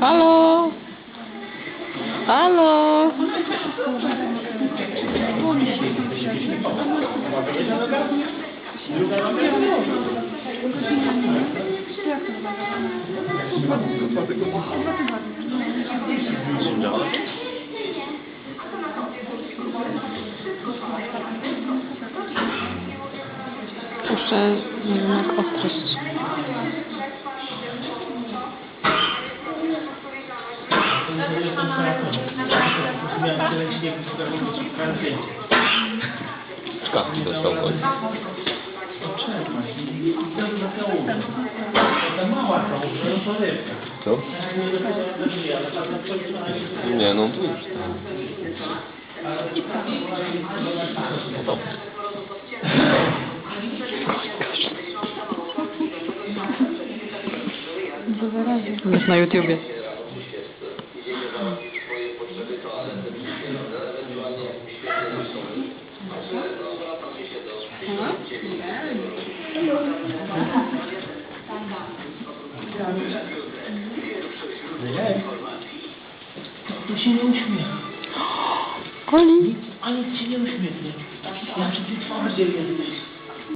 Halo? Halo? Puszczę, nie wiem jak ostrość. Szkawki dostał gość. Co? Nie no, tu już tam. No. Jest na YouTubie. To się nie uśmiecha. Oli? Ale ci się nie uśmiechnie.